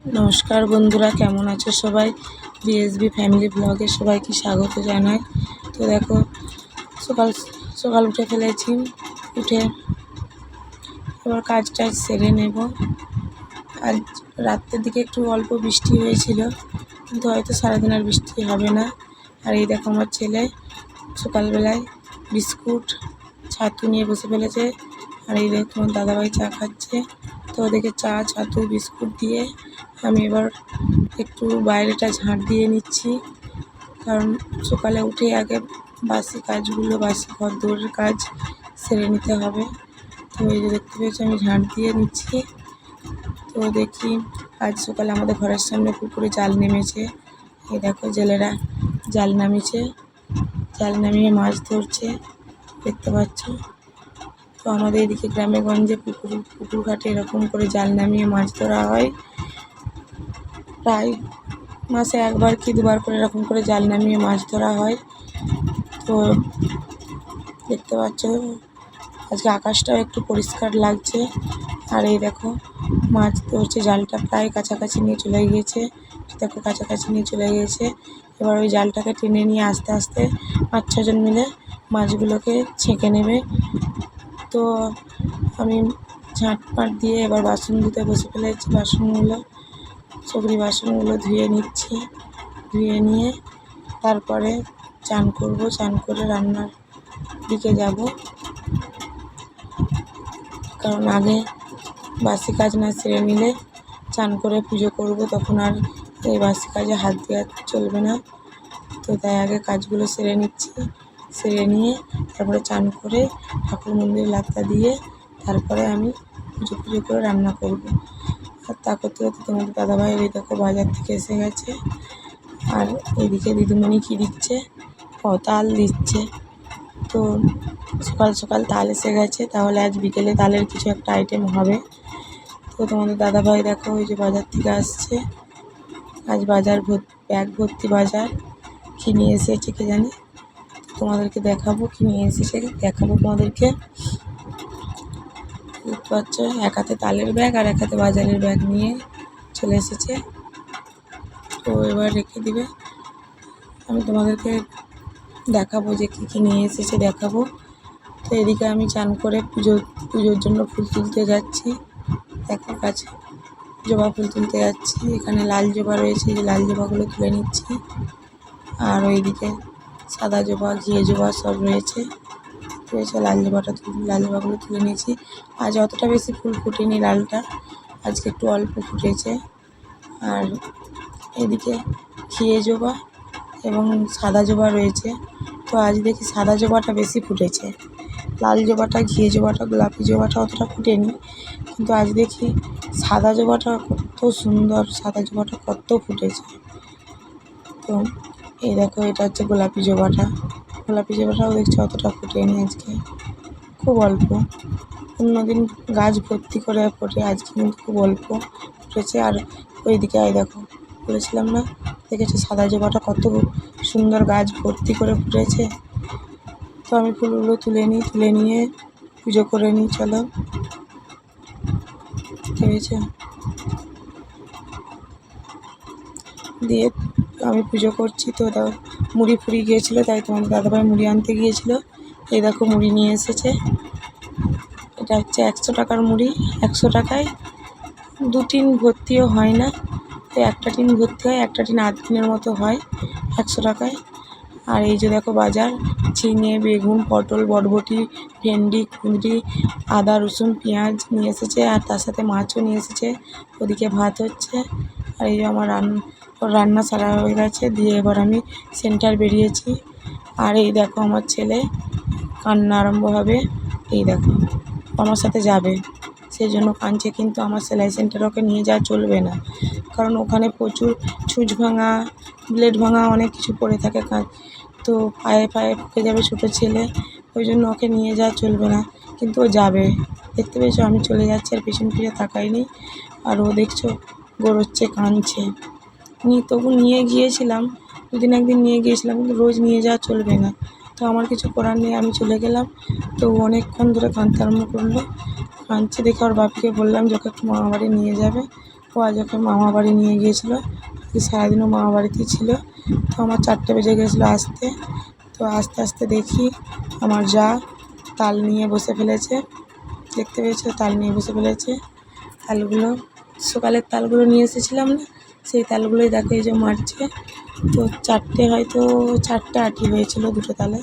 নমস্কার বন্ধুরা, কেমন আছো সবাই? বিএসবি ফ্যামিলি ব্লগে সবাইকে স্বাগত জানাই। তো দেখো, সকাল সকাল উঠে ফেলেছি, উঠে এবার কাজ টাজ সেরে নেব। আজ রাত্রের দিকে একটু অল্প বৃষ্টি হয়েছিল, কিন্তু হয়তো সারাদিন আর বৃষ্টি হবে না। আর এই দেখো আমার ছেলে সকালবেলায় বিস্কুট, ছাতু নিয়ে বসে ফেলেছে, আর এই দেখো আমার দাদাভাই চা খাচ্ছে। তো ওদেরকে চা, ছাতু, বিস্কুট দিয়ে আমি এবার একটু বাইরেটা ঝাঁট দিয়ে নিচ্ছি। কারণ সকালে উঠে আগে বাসি কাজগুলো, বাসি ঘর দৌড়ের কাজ সেরে নিতে হবে। তো এই যে দেখতে পেয়েছি, আমি ঝাঁট দিয়ে নিচ্ছি। তো দেখি আজ সকালে আমাদের ঘরের সামনে পুকুরে জাল নেমেছে। এই দেখো জেলেরা জাল নামিয়েছে। জাল নামিয়ে মাছ ধরছে, দেখতে পাচ্ছ? তো আমাদের এদিকে গ্রামে গঞ্জে পুকুর পুকুর ঘাটে এরকম করে জাল নামিয়ে মাছ ধরা হয়। প্রায় মাসে একবার কি দুবার করে এরকম করে জাল নামিয়ে মাছ ধরা হয়। তো দেখতে পাচ্ছ, আজকে আকাশটাও একটু পরিষ্কার লাগছে। আর এই দেখো, মাছ ধরছে, জালটা প্রায় কাছাকাছি নিয়ে চলে গিয়েছে। দেখো, কাছাকাছি নিয়ে চলে গিয়েছে। এবার ওই জালটাকে টেনে নিয়ে আস্তে আস্তে পাঁচ ছজন মিলে মাছগুলোকে ছেঁকে নেবে। তো আমি ঝাঁট পাট দিয়ে এবার বাসন ধুতে বসে ফেলেছি, বাসনগুলো সবরি বাসনগুলো ধুয়ে নিচ্ছি। ধুয়ে নিয়ে তারপরে চান করব, চান করে রান্নার দিকে যাব। কারণ আগে বাসি কাজ না সেরে নিলে চান করে পুজো করব, তখন আর এই বাসি কাজে হাত দেওয়া চলবে না। তো তাই আগে কাজগুলো সেরে নিচ্ছি। সেরে নিয়ে তারপরে চান করে ঠাকুর মন্দিরে লাত্তা দিয়ে তারপরে আমি পুজো পুজো করে রান্না করব। আর তা করতে করতে তোমাদের দাদাভাই ওই দেখো বাজার থেকে এসে গেছে। আর এদিকে দিদিমণি কী দিচ্ছে? তাল দিচ্ছে। তো সকাল সকাল তাল এসে গেছে, তাহলে আজ বিকেলে তালের কিছু একটা আইটেম হবে। তো তোমাদের দাদাভাই দেখো ওই যে বাজার থেকে আসছে। আজ বাজার ব্যাগ ভর্তি বাজার। কী নিয়ে এসেছে কে জানি? তোমাদেরকে দেখাবো কী নিয়ে এসেছে দেখাবো তোমাদেরকে। এক হাতে তালের ব্যাগ আর এক হাতে বাজারের ব্যাগ নিয়ে চলে এসেছে। তো এবার রেখে দিবে। আমি তোমাদেরকে দেখাবো যে কী কী নিয়ে এসেছে, দেখাবো। তো এদিকে আমি চান করে পুজো, পুজোর জন্য ফুল তুলতে যাচ্ছি। দেখো কাছে জবা ফুল তুলতে যাচ্ছি। এখানে লাল জবা রয়েছে যে লাল জবাগুলো তুলে নিচ্ছি। আর ওইদিকে সাদা জবা, ঘিয়ে জবা সব রয়েছে। রয়েছে লাল জবাটা লাল জবাগুলো তুলে নিয়েছি। আজ অতটা বেশি ফুল ফুটেনি লালটা, আজকে একটু অল্প ফুটেছে। আর এদিকে ঘিয়ে জবা এবং সাদা জবা রয়েছে। তো আজ দেখি সাদা জবাটা বেশি ফুটেছে। লাল জবাটা, ঘিয়ে জবাটা, গোলাপি জবাটা অতটা ফুটেনি। কিন্তু আজ দেখি সাদা জবাটা কত সুন্দর, সাদা জবাটা কত ফুটেছে। তো এই দেখো, এটা হচ্ছে গোলাপি জবাটা। গোলাপি জবাটাও দেখছি অতটা ফুটেনি আজকে। খুব অল্প। অন্যদিন গাছ ভর্তি করে ফোটে, আজকে কিন্তু খুব অল্প ফুটেছে। আর ওইদিকে আয় দেখো, বলেছিলাম না? দেখেছ, সাদা জবাটা কত সুন্দর গাছ ভর্তি করে ফুটেছে? তো আমি ফুলগুলো তুলে নিই, তুলে নিয়ে পুজো করে নিই, চলো। পেয়েছে দিয়ে আমি পুজো করছি তো মুড়ি ফুড়ি গিয়েছিল, তাই তোমার দাদাভাই মুড়ি আনতে গিয়েছিল। এই দেখো মুড়ি নিয়ে এসেছে। এটা হচ্ছে একশো টাকার মুড়ি, একশো টাকায়। দু টিন ভর্তিও হয় না, তো একটা টিন ভর্তি হয়, একটা টিন আধ টিনের মতো হয়, একশো টাকায়। আর এই যে দেখো বাজার ঝিঙে বেগুন, পটল, বরবটি, ভেন্ডি, কুঁদরি, আদা, রসুন, পেঁয়াজ নিয়ে এসেছে, আর তার সাথে মাছও নিয়ে এসেছে। ওদিকে ভাত হচ্ছে, আর এই যে আমার রান্না রান্না সারা হয়ে গেছে, দিয়ে এবার আমি সেন্টার বেরিয়েছি। আর এই দেখো আমার ছেলে, কান্না আরম্ভ হবে। এই দেখো আমার সাথে যাবে। সেই জন্য কাঁদছে, কিন্তু আমার সেলাই সেন্টার ওকে নিয়ে যাওয়া চলবে না। কারণ ওখানে প্রচুর ছুঁচ ভাঙা ব্লেড ভাঙা অনেক কিছু পড়ে থাকে কাজ। তো পায়ে পায়ে ঢুকে যাবে ছোটো ছেলে, ওই জন্য ওকে নিয়ে যাওয়া চলবে না। কিন্তু ও যাবে। দেখতে পেয়েছ? আমি চলে যাচ্ছি আর পেছন ফিরে তাকাইনি। আর ও দেখছ, গড়োচ্ছে, কাঁদছে। নি তবু নিয়ে গিয়েছিলাম, দুদিন একদিন নিয়ে গিয়েছিলাম, কিন্তু রোজ নিয়ে যাওয়া চলবে না। তো আমার কিছু করার নেই, আমি চলে গেলাম। তো অনেকক্ষণ ধরে কাঁদতে আরম্ভ করল। কাঁদছে দেখে ওর বাপিকে বললাম যে ওকে একটু মামাবাড়ি নিয়ে যাবে। ও আজ ওকে মামা বাড়ি নিয়ে গিয়েছিল। সারাদিনও মামা বাড়িতেই ছিল। তো আমার চারটে বেজে গেছিল আসতে। তো আস্তে আস্তে দেখি আমার যা তাল নিয়ে বসে ফেলেছে। দেখতে পেয়েছ? তাল নিয়ে বসে ফেলেছে। তালগুলো, সকালের তালগুলো নিয়ে এসেছিলাম না? সেই তালগুলোই দেখো এই যে মারছে। তো চারটে হয়তো চারটে আটি হয়েছিল দুটো তালে।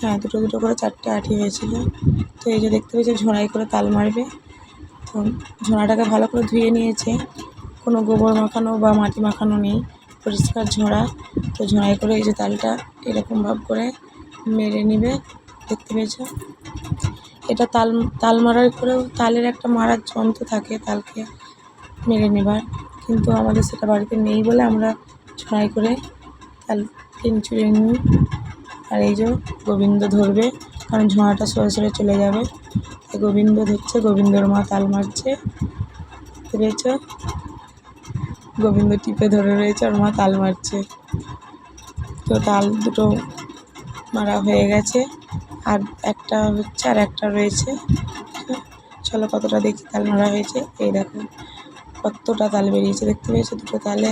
হ্যাঁ দুটো দুটো করে চারটে আটি হয়েছিল। তো এই যে দেখতে পেয়েছে ঝোড়াই করে তাল মারবে। তো ঝোড়াটাকে ভালো করে ধুয়ে নিয়েছে। কোনো গোবর মাখানো বা মাটি মাখানো নেই। পরিষ্কার ঝোড়া। তো ঝোড়াই করে এই যে তালটা এরকম ভাব করে মেরে নিবে। দেখতে পেয়েছ? এটা তাল তাল মারার করেও তালের একটা মারার যন্ত্র থাকে তালকে মেরে নেবার। কিন্তু আমাদের সেটা বাড়িতে নেই বলে আমরা ছড়াই করে তাল কিনচুড়ে নিই। আর এই যে গোবিন্দ ধরবে, কারণ ঝোঁয়াটা সরে সরে চলে যাবে। গোবিন্দ ধরছে, গোবিন্দর মা তাল মারছে। পেয়েছ? গোবিন্দ টিপে ধরে রয়েছে আর মা তাল মারছে। তো তাল দুটো মারা হয়ে গেছে, আর একটা হচ্ছে আর একটা রয়েছে। চলো কতটা দেখি তাল মারা হয়েছে। এই দেখো। কতটা তাল বেরিয়েছে দেখতে পেয়েছ? দুটো তালে,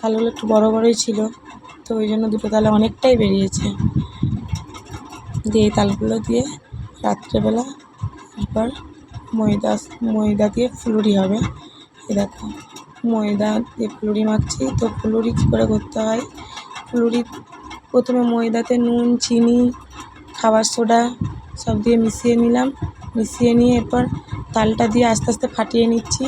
তালগুলো একটু বড় বড়ই ছিল, তো ওই জন্য দুটো তালে অনেকটাই বেরিয়েছে। দিয়ে এই তালগুলো দিয়ে রাত্রেবেলা এরপর ময়দা ময়দা দিয়ে ফুলুরি হবে। এই দেখো, ময়দা দিয়ে ফুলুরি মাখছি, তো ফুলুরি কী করে করতে হয়? ফুলুরি প্রথমে ময়দাতে নুন, চিনি, খাবার সোডা সব দিয়ে মিশিয়ে নিলাম। মিশিয়ে নিয়ে এরপর তালটা দিয়ে আস্তে আস্তে ফাটিয়ে নিচ্ছি।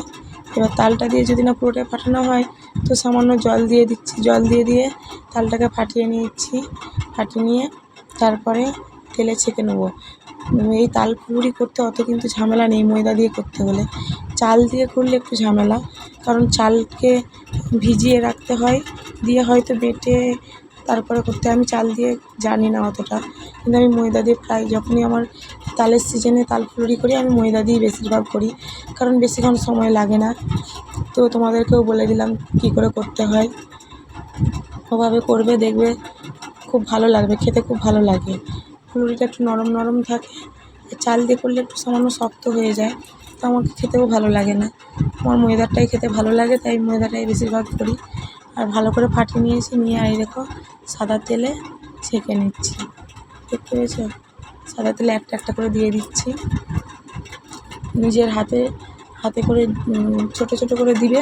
এবার তালটা দিয়ে যদি না পুরোটাই ফাটানো হয়, তো সামান্য জল দিয়ে দিচ্ছি, জল দিয়ে দিয়ে তালটাকে ফাটিয়ে নিচ্ছি, ফাটিয়ে নিয়ে তারপরে তেলে ছেঁকে নেব। এই তাল ফুলুরি করতে অত কিন্তু ঝামেলা নেই ময়দা দিয়ে করতে হলে। চাল দিয়ে করলে একটু ঝামেলা, কারণ চালকে ভিজিয়ে রাখতে হয়, দিয়ে হয়তো বেটে তারপরে করতে আমি চাল দিয়ে জানি না অতটা। কিন্তু আমি ময়দা দিয়ে প্রায় যখনই আমার তালের সিজনে তাল ফুলুরি করি, আমি ময়দা দিয়েই বেশিরভাগ করি। কারণ বেশিক্ষণ সময় লাগে না। তো তোমাদেরকেও বলে দিলাম কী করে করতে হয়। ওভাবে করবে, দেখবে খুব ভালো লাগবে, খেতে খুব ভালো লাগে। ফুলুরিটা একটু নরম নরম থাকে। চাল দিয়ে করলে একটু সামান্য শক্ত হয়ে যায়। তো আমাকে খেতেও ভালো লাগে না। আমার ময়দারটাই খেতে ভালো লাগে, তাই ময়দাটাই বেশিরভাগ করি। আর ভালো করে ফাটিয়ে নিয়েছি, নিয়ে আর দেখো সাদা তেলে ছেঁকে নিচ্ছি। দেখতে পেয়েছ? সাদা তেলে একটা একটা করে দিয়ে দিচ্ছি। নিজের হাতে হাতে করে ছোটো ছোটো করে দিবে,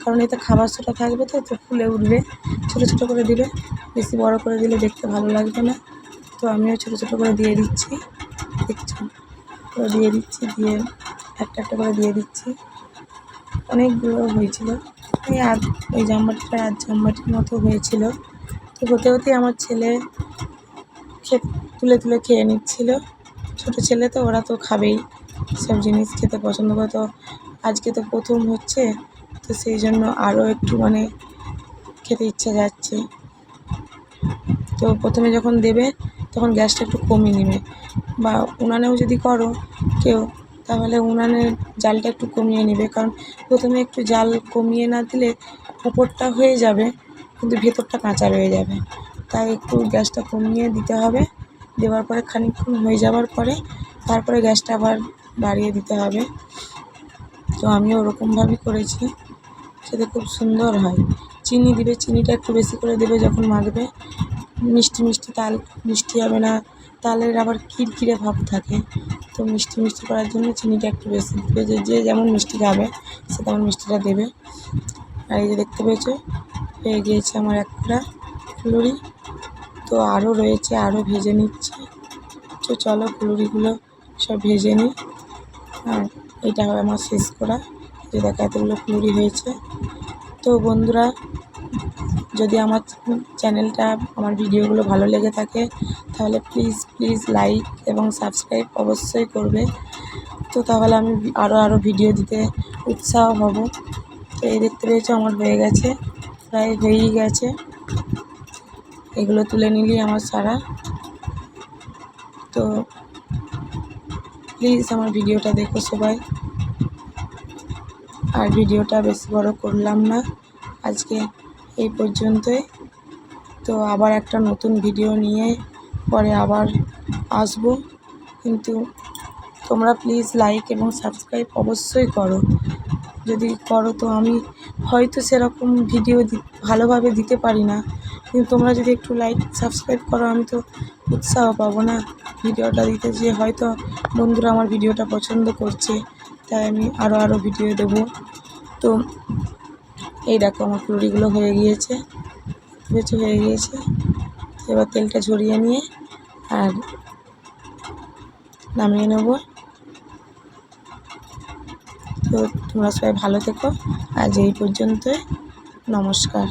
কারণ এতে খাবার সোটা থাকবে তো তো ফুলে উঠবে। ছোটো ছোটো করে দিবে, বেশি বড় করে দিলে দেখতে ভালো লাগবে না। তো আমিও ছোটো ছোটো করে দিয়ে দিচ্ছি। দেখছ? দিয়ে দিচ্ছি, দিয়ে একটা একটা করে দিয়ে দিচ্ছি। অনেকগুলো হয়েছিল। এই আধ, ওই জামবাটিটা আধ জামবাটির মতো হয়েছিল। তো হতে হতে আমার ছেলে খে, তুলে তুলে খেয়ে নিচ্ছিল। ছোটো ছেলে তো, ওরা তো খাবেই, সব জিনিস খেতে পছন্দ করে। তো আজকে তো প্রথম হচ্ছে, তো সেই জন্য আরও একটু মানে খেতে ইচ্ছা যাচ্ছে। তো প্রথমে যখন দেবে, তখন গ্যাসটা একটু কমিয়ে নেবে। বা উনানেও যদি করো, কেউ তাহলে উনানের জালটা একটু কমিয়ে নেবে। কারণ প্রথমে একটু জাল কমিয়ে না দিলে উপরটা হয়ে যাবে, কিন্তু ভেতরটা কাঁচা রয়ে যাবে। তাই একটু গ্যাসটা কমিয়ে দিতে হবে। দেওয়ার পরে খানিকক্ষণ হয়ে যাওয়ার পরে তারপরে গ্যাসটা আবার বাড়িয়ে দিতে হবে। তো আমিও ওরকমভাবেই করেছি। খেতে খুব সুন্দর হয়। চিনি দিবে, চিনিটা একটু বেশি করে দেবে যখন মাখবে। মিষ্টি মিষ্টি তাল, মিষ্টি হবে না তালের আবার কিরকিরে ভাব থাকে। তো মিষ্টি মিষ্টি করার জন্য চিনিটা একটু বেশি দেবে। যে যে যেমন মিষ্টি খাবে, সে তেমন মিষ্টিটা দেবে। আর এই যে দেখতে পেয়েছ হয়ে গিয়েছে আমার একটা ফুলুরি। তো আরও রয়েছে আরও ভেজে নিচ্ছি। তো চলো ফুলুরিগুলো সব ভেজে নিই। আর এটা হবে আমার শেষ করা। যে দেখা এতগুলো ফুলুরি হয়েছে। তো বন্ধুরা, যদি আমার চ্যানেলটা, আমার ভিডিওগুলো ভালো লেগে থাকে তাহলে প্লিজ প্লিজ লাইক এবং সাবস্ক্রাইব অবশ্যই করবে। তো তাহলে আমি আরও আরও ভিডিও দিতে উৎসাহ হব। তো এই দেখতে পেয়েছ আমার হয়ে গেছে, প্রায় হয়েই গেছে। এগুলো তুলে নিলেই আমার সারা। তো প্লিজ আমার ভিডিওটা দেখো সবাই। আর ভিডিওটা বেশি বড় করলাম না, আজকে এই পর্যন্তই। তো আবার একটা নতুন ভিডিও নিয়ে পরে আবার আসব। কিন্তু তোমরা প্লিজ লাইক এবং সাবস্ক্রাইব অবশ্যই করো। যদি করো তো আমি হয়তো সেরকম ভিডিও ভালোভাবে দিতে পারি না। কিন্তু তোমরা যদি একটু লাইক সাবস্ক্রাইব করো, আমি তো উৎসাহ পাবো না ভিডিওটা দিতে। যে হয়তো বন্ধুরা আমার ভিডিওটা পছন্দ করছে, তাই আমি আরও আরও ভিডিও দেবো। তো এই দেখো আমার ফুলুরিগুলো হয়ে গিয়েছে হয়ে গিয়েছে। এবার তেলটা ঝরিয়ে নিয়ে আর নামিয়ে নেব। তো তোমরা সবাই ভালো থেকো। আজ এই পর্যন্ত নমস্কার।